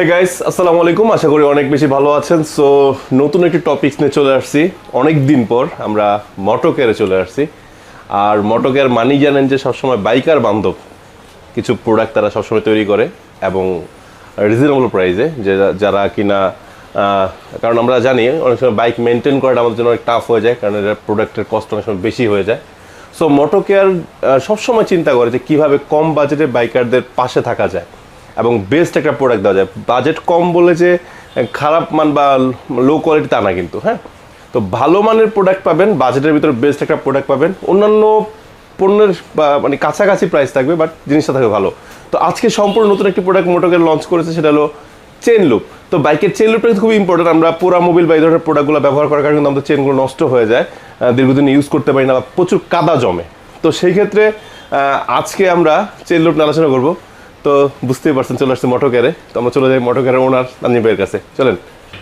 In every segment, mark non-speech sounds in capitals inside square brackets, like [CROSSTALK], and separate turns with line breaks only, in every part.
Hey guys আসসালামু আলাইকুম। আশা করি অনেক বেশি ভালো আছেন। সো নতুন একটি টপিকস নিয়ে চলে আসছি। অনেক দিন পর আমরা মটোকেয়ারে চলে আসছি। আর মটোকেয়ার মানি জানেন যে সবসময় বাইকার বান্ধব। কিছু প্রোডাক্ট তারা সবসময় তৈরি করে এবং রিজনেবল প্রাইসে যে যারা কিনা কারণ আমরা জানি অনেক সময় বাইক মেনটেন করাটা আমাদের জন্য অনেক টাফ হয়ে যায়, কারণ এটা প্রোডাক্টের কস্ট অনেক সময় বেশি হয়ে যায়। সো মোটোকেয়ার সবসময় চিন্তা করে যে কীভাবে কম বাজেটে বাইকারদের পাশে থাকা যায়। এবং বেস্ট একটা প্রোডাক্ট দেওয়া যায়। বাজেট কম বলে যে খারাপ মান বা লো কোয়ালিটি তা না কিন্তু হ্যাঁ? তো ভালো মানের প্রোডাক্ট পাবেন বাজেটের ভিতরে বেস্ট একটা প্রোডাক্ট পাবেন। অন্যান্য পণ্যের মানে কাছাকাছি প্রাইস থাকবে বাট জিনিসটা থাকবে ভালো। তো আজকে সম্পূর্ণ নতুন একটি প্রোডাক্ট মোটোকের লঞ্চ করেছে, সেটা হলো চেন লুপ তো বাইকের চেন লুপটা কিন্তু খুব ইম্পর্টেন্ট আমরা পুরা মোবিল বা এই ধরনের প্রোডাক্টগুলো ব্যবহার করার কারণে কিন্তু আমাদের চেনগুলো নষ্ট হয়ে যায়। দীর্ঘদিন ইউজ করতে পারি না বা প্রচুর কাদা জমে। তো সেই ক্ষেত্রে আজকে আমরা চেন লুপ নিয়ে আলোচনা করব। তো বুঝতেই পারছেন চলে আসছে মোটোকেরে তো আমরা চলে যাই মোটোকেরের ওনার তানজিম ভাইয়ের কাছে। চলেন।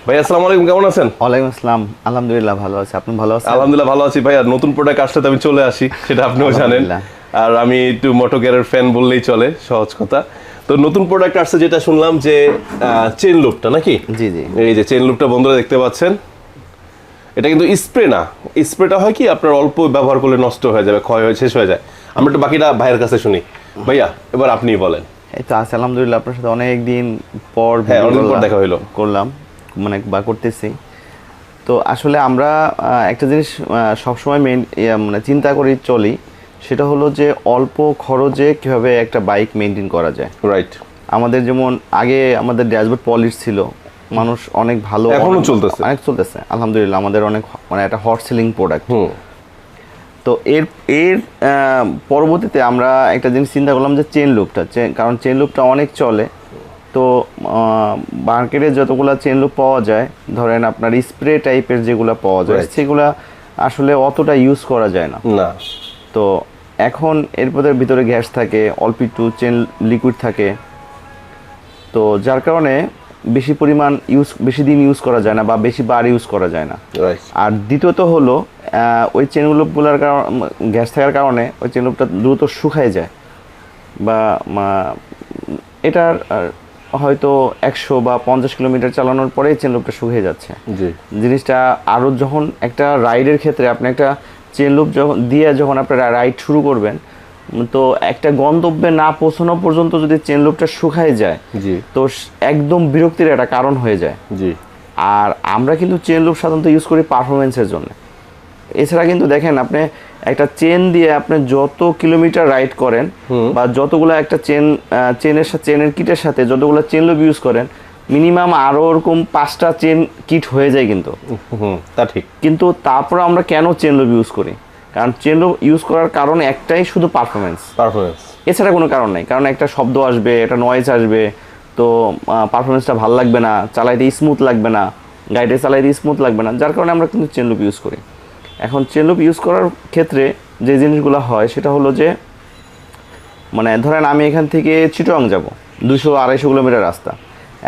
ভাই আসসালামু আলাইকুম কেমন আছেন?
ওয়ালাইকুম আসসালাম। আলহামদুলিল্লাহ ভালো আছে। আপনি ভালো আছেন?
আলহামদুলিল্লাহ ভালো আছি। ভাই আর নতুন প্রোডাক্ট আসলে আমি চলে আসি সেটা আপনিও জানেন। আর আমি একটু মোটোকেয়ারের ফ্যান বললেই চলে সহজ কথা। তো নতুন প্রোডাক্ট আসছে যেটা শুনলাম যে চেন লুপটা নাকি?
জি জি।
এই যে চেন লুপটা বন্ধুরা দেখতে পাচ্ছেন। এটা কিন্তু স্প্রে না। স্প্রেটা হয় কি আপনার অল্প ব্যবহার করলে নষ্ট হয়ে যাবে ক্ষয় হয়ে শেষ হয়ে যায়। আমরা একটু বাকিটা ভাইয়ের কাছে শুনি। ভাইয়া এবার আপনি বলেন।
এই তো আছে আলহামদুলিল্লাহ আপনার সাথে অনেক দিন পর
হ্যাঁ, অনেকদিন পর দেখা হইল।
করলাম মানে বা করতেছি। তো আসলে আমরা একটা জিনিস সবসময় মেন মানে চিন্তা করি চলি সেটা হলো যে অল্প খরচে কীভাবে একটা বাইক মেনটেন করা যায়।
রাইট
আমাদের যেমন আগে আমাদের ড্যাশবোর্ড পলিশ ছিল মানুষ অনেক ভালো এখনও
চলতেছে।
অনেক চলতেছে আলহামদুলিল্লাহ আমাদের অনেক মানে একটা হট সেলিং প্রোডাক্ট তো এর এর পরবর্তীতে আমরা একটা জিনিস চিন্তা করলাম যে চেন লুপটা কারণ চেন লুপটা অনেক চলে। তো মার্কেটে যতগুলো চেন লুপ পাওয়া যায় ধরেন আপনার স্প্রে টাইপের যেগুলো পাওয়া যায়. সেগুলা আসলে অতটা ইউজ করা যায় না।
না।
তো এখন এরপরে ভিতরে গ্যাস থাকে অল্প একটু চেন লিকুইড থাকে। তো যার কারণে বেশি পরিমাণ ইউজ বেশি দিন ইউজ করা যায় না বা বেশি বার ইউজ করা যায় না। আর দ্বিতীয়ত হলো ওই চেনগুলোগুলোর কারণ গ্যাস থাকার কারণে ওই চেনগুলোটা দ্রুত শুকায় যায়। বা এটার হয়তো একশো বা পঞ্চাশ কিলোমিটার চালানোর পরেই চেন লুপটা শুকিয়ে যাচ্ছে।
জি।
জিনিসটা আরও যখন একটা রাইডের ক্ষেত্রে আপনি একটা চেন লুপ যখন দিয়ে যখন আপনারা রাইড শুরু করবেন তো একটা গন্তব্যে না পৌঁছানো পর্যন্ত যদি চেন লুপটা শুকায় যায়
জি।
তো একদম বিরক্তির একটা কারণ হয়ে যায়।
জি।
আর আমরা কিন্তু চেন লুপ সাধারণত ইউজ করি পারফরমেন্সের জন্য। এছাড়া কিন্তু দেখেন আপনি একটা চেন দিয়ে আপনি যত কিলোমিটার রাইড করেন বা যতগুলো একটা চেন চেনের সাথে চেনের কিটের সাথে যতগুলো চেন লুপ ইউজ করেন মিনিমাম আরও ওরকম পাঁচটা চেন কিট হয়ে যায় কিন্তু।
তা ঠিক।
কিন্তু তারপর আমরা কেন চেন লুপ ইউজ করি? কারণ চেন লুপ ইউজ করার কারণ একটাই শুধু পারফরমেন্স
পারফরমেন্স
এছাড়া কোনো কারণ নেই কারণ একটা শব্দ আসবে একটা নয়েজ আসবে তো পারফরমেন্সটা ভালো লাগবে না চালাইতে স্মুথ লাগবে না গাড়িতে চালাইতে স্মুথ লাগবে না যার কারণে আমরা কিন্তু চেন লুপ ইউজ করি। এখন চেন লুপ ইউজ করার ক্ষেত্রে যে জিনিসগুলো হয় সেটা হলো যে মানে ধরেন আমি এখান থেকে চিটং যাব দুশো আড়াইশো কিলোমিটার রাস্তা।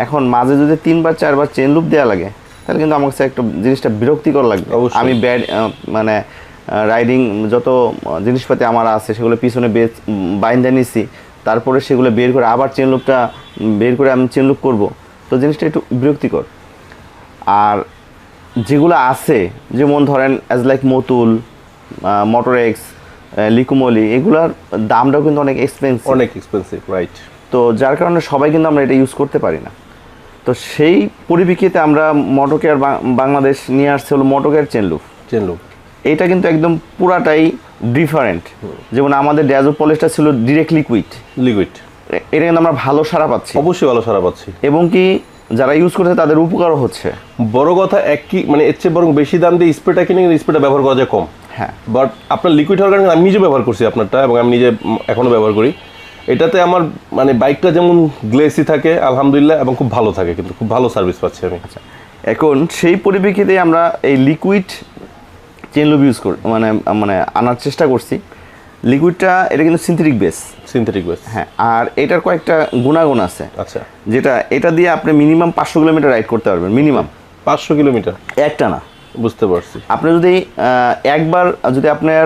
এখন মাঝে যদি তিনবার চারবার চেন লুপ দেওয়া লাগে তাহলে কিন্তু আমার কাছে একটু জিনিসটা বিরক্তিকর লাগবে। আমি ব্যাড মানে রাইডিং যত জিনিসপাতি আমার আছে সেগুলো পিছনে বাইন্দা নিছি তারপরে সেগুলো বের করে আবার চেন লুপটা বের করে আমি চেন লুপ করব। তো জিনিসটা একটু বিরক্তিকর। আর যেগুলো আছে যেমন ধরেন as like Motul motor X Liqui Moly এগুলার দামটাও কিন্তু অনেক এক্সপেন্সিভ
অনেক এক্সপেন্সিভ রাইট
তো যার কারণে সবাই কিন্তু আমরা এটা ইউজ করতে পারি না। তো সেই পরিপ্রেক্ষিতে আমরা মোটোকেয়ার বাংলাদেশ নিয়ে আসছে হলো Motocare chain lube
chain lube
এটা কিন্তু একদম পুরাটাই ডিফারেন্ট যেমন আমাদের ড্যাজো পলিশটা ছিল ডিরেক্ট লিকুইড
লিকুইড
এটা কিন্তু আমরা ভালো সারা পাচ্ছি।
অবশ্যই ভালো সারা পাচ্ছি।
এবং কি যারা ইউজ করছে তাদের উপকারও হচ্ছে।
বড় কথা একই মানে এর চেয়ে বরং বেশি দাম দিয়ে স্প্রেটা কিনে কিন্তু স্প্রেটা ব্যবহার করা যায় কম।
হ্যাঁ।
বাট আপনার লিকুইড হওয়ার কারণে আমি নিজে ব্যবহার করছি আপনারটা এবং আমি নিজে এখনও ব্যবহার করি। এটাতে আমার মানে বাইকটা যেমন গ্লেসি থাকে আলহামদুলিল্লাহ এবং খুব ভালো থাকে কিন্তু খুব ভালো সার্ভিস পাচ্ছি আমি।
এখন সেই পরিপ্রেক্ষিতে আমরা এই লিকুইড চেন লুপ ইউজ করি মানে মানে আনার চেষ্টা করছি। লিকুইডটা এটা কিন্তু সিনথেটিক বেস
সিনথেটিক বেস
হ্যাঁ আর এটার কয়েকটা গুণাগুণ আছে।
আচ্ছা।
যেটা এটা দিয়ে আপনি মিনিমাম পাঁচশো কিলোমিটার রাইড করতে পারবেন মিনিমাম
পাঁচশো কিলোমিটার?
একটা না।
বুঝতে পারছি।
আপনি যদি একবার যদি আপনার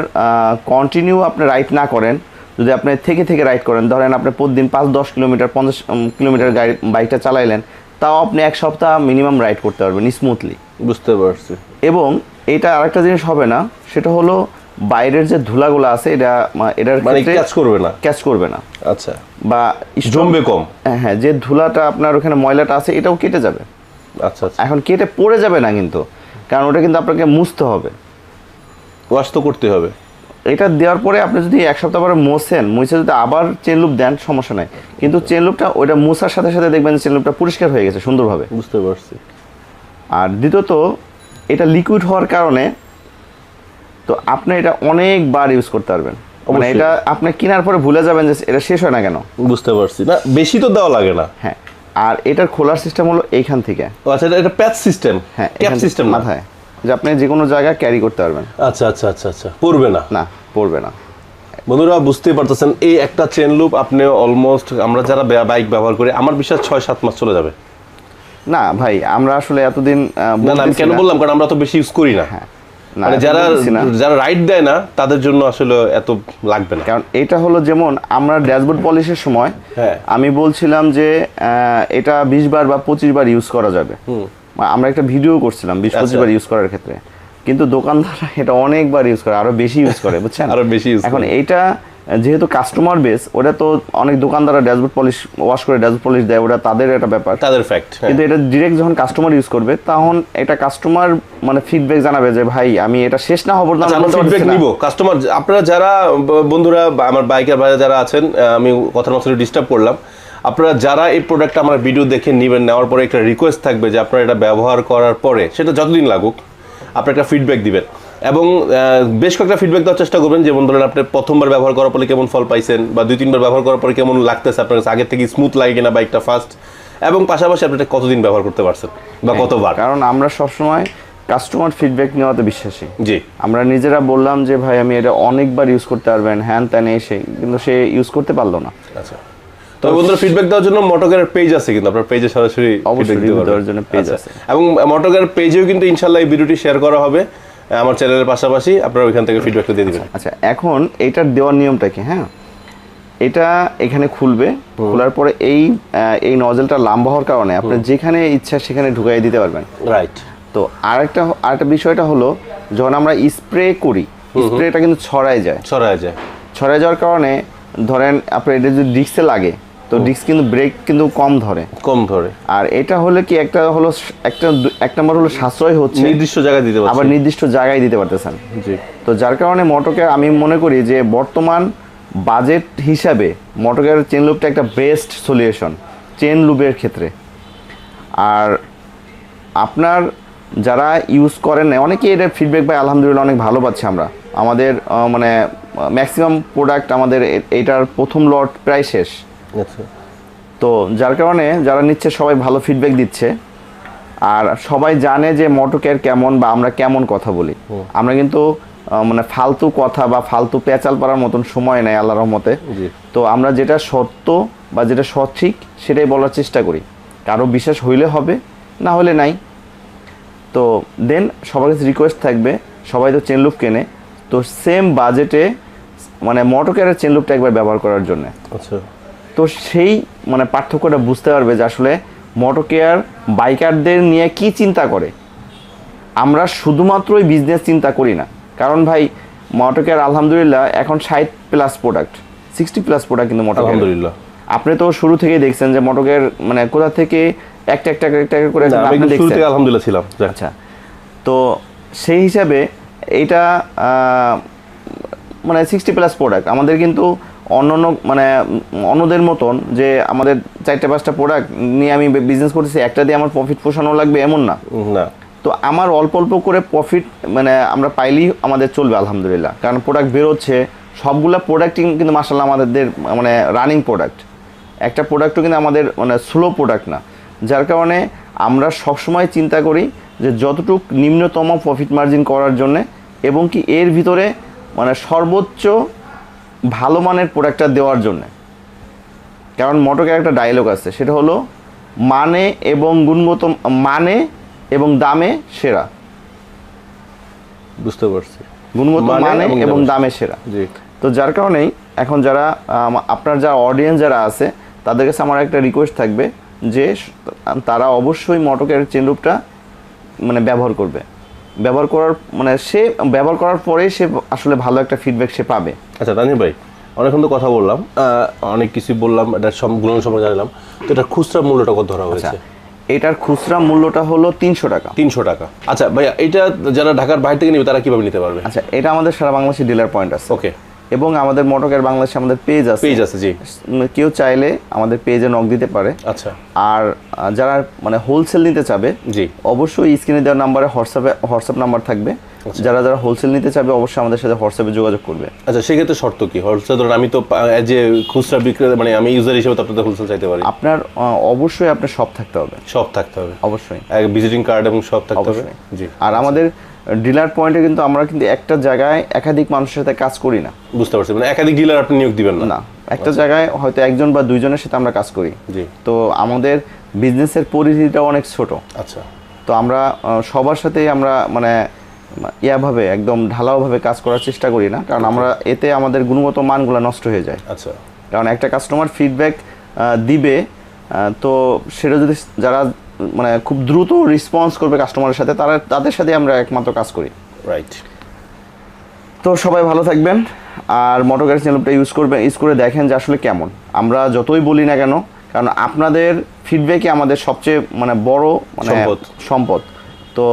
কন্টিনিউ আপনি রাইড না করেন যদি আপনি থেকে থেকে রাইড করেন ধরেন আপনি প্রতিদিন পাঁচ দশ কিলোমিটার পঞ্চাশ কিলোমিটার গাড়ি বাইকটা চালাইলেন তাও আপনি এক সপ্তাহ মিনিমাম রাইড করতে পারবেন স্মুথলি
বুঝতে পারছি।
এবং এটা আরেকটা জিনিস হবে না সেটা হলো বাইরের যে ধুলাগুলো আছে এটা এটার
মানে ক্যাচ করবে না?
ক্যাচ করবে না।
আচ্ছা।
বা
জমবে কম।
হ্যাঁ, হ্যাঁ যে ধুলাটা আপনার ওখানে ময়লাটা আছে এটাও কেটে যাবে।
আচ্ছা আচ্ছা।
এখন কেটে পড়ে যাবে না কিন্তু কারণ ওটা কিন্তু আপনাকে মুছতে হবে।
ওয়াশ তো করতে হবে।
এটা দেওয়ার পরে আপনি যদি এক সপ্তাহ পরে মোছেন মুছে যদি আবার চেন লুপ দেন সমস্যা নাই। কিন্তু চেন লুপটা ওইটা মোছার সাথে সাথে দেখবেন চেন লুপটা পরিষ্কার হয়ে গেছে সুন্দরভাবে।
বুঝতে পারছি।
আর দ্বিতীয়ত এটা লিকুইড হওয়ার কারণে তো আপনি এটা অনেকবার ইউজ করতে পারবেন। মানে এটা আপনি কেনার পরে ভুলে যাবেন যে এটা শেষ হয় না কেন।
বুঝতে পারছি। না বেশি তো দেওয়া লাগে না।
হ্যাঁ আর এটার খোলার সিস্টেম হলো এইখান থেকে।
ও আচ্ছা এটা- এটা প্যাচ সিস্টেম
হ্যাঁ
ক্যাপ সিস্টেম
মাথায় যে আপনি যে কোনো জায়গায় ক্যারি করতে পারবেন।
আচ্ছা আচ্ছা আচ্ছা আচ্ছা পড়বে না?
না পড়বে না।
বন্ধুরা বুঝতেই পারতেছেন এই একটা চেন লুপ আপনি অলমোস্ট আমরা যারা বাইক ব্যবহার করি আমার বিশ্বাস ছয় সাত মাস চলে যাবে।
না ভাই আমরা আসলে এতদিন
না আমি কেন বললাম? কারণ আমরা তো বেশি ইউজ করি না।
হ্যাঁ।
মানে যারা যারা রাইড দেয় না তাদের জন্য আসলে এত লাগবে না।
কারণ এটা হলো যেমন আমরা ড্যাশবোর্ড পলিশের সময়
হ্যাঁ।
আমি বলছিলাম যে এটা বিশ বার বা পঁচিশ বার ইউজ করা যাবে। আমরা একটা ভিডিও করছিলাম বিশ পঁচিশ
আচ্ছা।
বার ইউজ করার ক্ষেত্রে। কিন্তু দোকানদাররা এটা অনেকবার ইউজ করে আরও বেশি ইউজ করে [LAUGHS] বুঝছেন?
আরও বেশি
এখন
করে।
যেহেতু কাস্টমার বেস ওটা তো অনেক দোকানদাররা ড্যাশবোর্ড পলিশ ওয়াশ করে ড্যাশবোর্ড পলিশ দেয় ওটা তাদের একটা ব্যাপার।
তাদের ফ্যাক্ট
কিন্তু এটা ডিরেক্ট যখন কাস্টমার ইউজ করবে তখন এটা কাস্টমার মানে ফিডব্যাক জানাবে যে ভাই আমি এটা শেষ না হব
না আমরা ফিডব্যাক নিব। কাস্টমার আপনারা যারা বন্ধুরা আমার বাইকের ভাইরা যারা আছেন আমি কথার মাত্র ডিস্টার্ব করলাম। আপনারা যারা এই প্রোডাক্ট আমার ভিডিও দেখে নেবেন নেওয়ার পরে একটা রিকোয়েস্ট থাকবে যে আপনারা এটা ব্যবহার করার পরে সেটা যতদিন লাগুক আপনি একটা ফিডব্যাক দিবেন। এবং বেশ কয়েকটা ফিডব্যাক দেওয়ার চেষ্টা করবেন যেমন ধরেন আপনি প্রথমবার ব্যবহার করার পরে কেমন ফল পাইছেন বা দুই তিনবার ব্যবহার করার পরে কেমন লাগতেছে আপনার কাছে? আগের থেকে স্মুথ লাগে কিনা বাইকটা ফার্স্ট এবং পাশাপাশি আপনি এটা কতদিন ব্যবহার করতে পারছেন বা কতবার?
কারণ আমরা সবসময় কাস্টমার ফিডব্যাক নেওয়াতে বিশ্বাসী।
জি।
আমরা নিজেরা বললাম যে ভাই আমি এটা অনেকবার ইউজ করতে পারবেন হ্যান ত্যান এসে। কিন্তু সে ইউজ করতে পারল না।
আচ্ছা। তবে বন্ধুরা ফিডব্যাক দেওয়ার জন্য মোটকের পেজ আছে কিন্তু আপনার পেজে সরাসরি
অবশ্যই। দেওয়ার জন্য page
আচ্ছা।
আছে।
এবং মোটকের পেজেও কিন্তু ইনশাল্লাহ এই ভিডিওটি শেয়ার করা হবে। আমার চ্যানেলের পাশাপাশি আপনারা ওইখান থেকে ফিডব্যাকটা দিয়ে দিবেন।
আচ্ছা এখন এটার দেওয়ার নিয়মটা কি হ্যাঁ? এটা এখানে খুলবে খোলার পরে এই এই নজলটা লম্বা হওয়ার কারণে আপনি যেখানে ইচ্ছা সেখানে ঢুকাই দিতে পারবেন।
রাইট
তো আরেকটা আরেকটা বিষয়টা হলো যখন আমরা স্প্রে করি স্প্রেটা কিন্তু ছড়ায় যায়।
ছড়ায় যায়।
ছড়ায় যাওয়ার কারণে ধরেন আপনার এটা যদি ডিস্কে লাগে তো ডিস্ক কিন্তু ব্রেক কিন্তু কম ধরে।
কম ধরে।
আর এটা হলে কি একটা হলো একটা এক নম্বর হলো সাশ্রয় হচ্ছে
নির্দিষ্ট জায়গায় দিতে
আবার নির্দিষ্ট জায়গায় দিতে পারতেছেন।
জি।
তো যার কারণে মোটকের আমি মনে করি যে বর্তমান বাজেট হিসাবে মোটকের চেন লুপটা একটা বেস্ট সলিউশন চেন লুপের ক্ষেত্রে। আর আপনার যারা ইউজ করেন না অনেকেই এটার ফিডব্যাক পাই আলহামদুলিল্লাহ অনেক ভালো পাচ্ছি আমরা। আমাদের মানে ম্যাক্সিমাম প্রোডাক্ট আমাদের এ- এইটার প্রথম লট প্রায় শেষ। তো যার কারণে যারা নিচ্ছে সবাই ভালো ফিডব্যাক দিচ্ছে। আর সবাই জানে যে মোটকের কেমন বা আমরা কেমন কথা বলি। আমরা কিন্তু মানে ফালতু কথা বা ফালতু পেঁচাল পাড়ার মতন সময় নেই আল্লাহ রহমতে। তো আমরা যেটা সত্য বা যেটা সঠিক সেটাই বলার চেষ্টা করি। কারও বিশ্বাস হইলে হবে না হলে নাই। তো দেন সবার কাছে রিকোয়েস্ট থাকবে সবাই তো চেন লুপ কেনে। তো সেম বাজেটে মানে মোটকের চেন লুপটা একবার ব্যবহার করার জন্য।
আচ্ছা।
তো সেই মানে পার্থক্যটা বুঝতে পারবে যে আসলে মোটো কেয়ার বাইকারদের নিয়ে কি চিন্তা করে। আমরা শুধুমাত্রই বিজনেস চিন্তা করি না। কারণ ভাই মোটো কেয়ার আলহামদুলিল্লাহ এখন ষাট plus product sixty plus product কিন্তু মোটো
আলহামদুলিল্লাহ।
আপনি তো শুরু থেকেই দেখছেন যে মোটকের মানে কোথা থেকে একটা একটা একটা একটা করে
শুরু থেকে আলহামদুলিল্লাহ ছিলাম
আচ্ছা তো সেই হিসাবে এটা আহ, মানে সিক্সটি প্লাস প্রোডাক্ট আমাদের কিন্তু অন্য মানে অন্যদের মতন যে আমাদের চারটে পাঁচটা প্রোডাক্ট নিয়ে আমি বিজনেস করতেছি একটা দিয়ে আমার প্রফিট পোষানো লাগবে এমন না।
না।
তো আমার অল্প অল্প করে প্রফিট মানে আমরা পাইলেই আমাদের চলবে আলহামদুলিল্লাহ। কারণ প্রোডাক্ট বেরোচ্ছে সবগুলা প্রোডাক্টই কিন্তু মাসাল্লাহ আমাদের মানে রানিং প্রোডাক্ট একটা প্রোডাক্টও কিন্তু আমাদের মানে স্লো প্রোডাক্ট না। যার কারণে আমরা সবসময় চিন্তা করি যে যতটুক নিম্নতম প্রফিট মার্জিন করার জন্যে এবং কি এর ভিতরে মানে সর্বোচ্চ ভালো মানের প্রোডাক্টটা দেওয়ার জন্যে। কারণ মোটকের একটা ডায়লগ আছে সেটা হলো মানে এবং গুণগত মানে এবং দামে সেরা।
বুঝতে পারছি।
গুণগত
মানে
মানে
এবং দামে
সেরা।
জি।
তো যার কারণেই এখন যারা আপনার যারা অডিয়েন্স যারা আছে তাদের কাছে আমার একটা রিকোয়েস্ট থাকবে যে তারা অবশ্যই মোটকের চেনরূপটা মানে ব্যবহার করবে। ব্যবহার করার মানে সে ব্যবহার করার পরে সে আসলে ভালো একটা ফিডব্যাক সে পাবে।
আচ্ছা তানির ভাই অনেকক্ষণ তো কথা বললাম অনেক কিছু বললাম এটা সব সময় সম্পর্কে জানলাম তো এটা খুচরা মূল্যটা কত ধরা
আচ্ছা
হয়েছে
এটার খুচরা মূল্যটা হলো তিনশো টাকা।
তিনশো টাকা। আচ্ছা ভাইয়া এটা যারা ঢাকার বাইরে থেকে নেবে তারা কীভাবে নিতে পারবে?
আচ্ছা এটা আমাদের সারা বাংলাদেশে ডিলার পয়েন্ট আছে।
ওকে
এবং আমাদের মোটকের বাংলাদেশে আমাদের পেজ আছে।
পেজ আছে জি।
কেউ চাইলে আমাদের পেজে নক দিতে পারে।
আচ্ছা।
আর যারা মানে হোলসেল নিতে চাবে
জি।
অবশ্যই স্ক্রিনে দেওয়ার নাম্বারে হোয়াটসঅ্যাপে হোয়াটসঅ্যাপ নাম্বার থাকবে। যারা যারা হোলসেল নিতে চাবে অবশ্যই আমাদের সাথে হোয়াটসঅ্যাপে যোগাযোগ করবে।
আচ্ছা সেক্ষেত্রে শর্ত কি? হোলসেল ধরুন আমি তো এজ এ খুচরা বিক্রেতা মানে আমি ইউজার হিসেবে তো আপনাদের হোলসেল চাইতে পারি।
আপনার অবশ্যই আপনার শপ থাকতে হবে।
সব থাকতে হবে।
অবশ্যই।
ভিজিটিং কার্ড এবং সব থাকতে হবে। জি।
আর আমাদের ডিলার পয়েন্টে কিন্তু আমরা কিন্তু একটা জায়গায় একাধিক মানুষের সাথে কাজ করি না।
বুঝতে পারছি মানে একাধিক ডিলার আপনি নিয়োগ দিবেন না?
না একটা জায়গায় হয়তো একজন বা দুইজনের সাথে আমরা কাজ করি। তো আমাদের বিজনেসের পরিধিটা অনেক ছোট।
আচ্ছা।
তো আমরা সবার সাথেই আমরা মানে ইয়াভাবে একদম ঢালাওভাবে কাজ করার চেষ্টা করি না কারণ আমরা এতে আমাদের গুণগত মানগুলো নষ্ট হয়ে যায়।
আচ্ছা।
কারণ একটা কাস্টমার ফিডব্যাক দিবে তো সেটা যদি যারা মানে খুব দ্রুত রেসপন্স করবে কাস্টমারের সাথে। তারা তাদের সাথে আমরা একমাত্র কাজ করি।
রাইট
তো সবাই ভালো থাকবেন। আর মোটর গাড়ি চ্যানেলটা ইউজ করবেন ইউজ করে দেখেন যে আসলে কেমন। আমরা যতই বলি না কেন কারণ আপনাদের ফিডব্যাকই আমাদের সবচেয়ে মানে বড় মানে
সম্পদ।
সম্পদ। তো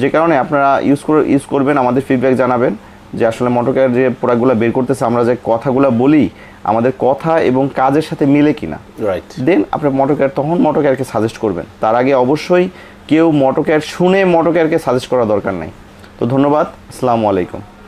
যে কারণে আপনারা ইউজ করে ইউজ করবেন আমাদের ফিডব্যাক জানাবেন। যে আসলে মোটরকার যে প্রোডাক্টগুলো বের করতেছে আমরা যে কথাগুলো বলি আমাদের কথা এবং কাজের সাথে মিলে কিনা।
রাইট
দেন আপনি মোটরকার তখন মোটরকারকে সাজেস্ট করবেন। তার আগে অবশ্যই কেউ মোটরকার শুনে মোটরকারকে সাজেস্ট করা দরকার নাই। তো ধন্যবাদ আসসালামু আলাইকুম।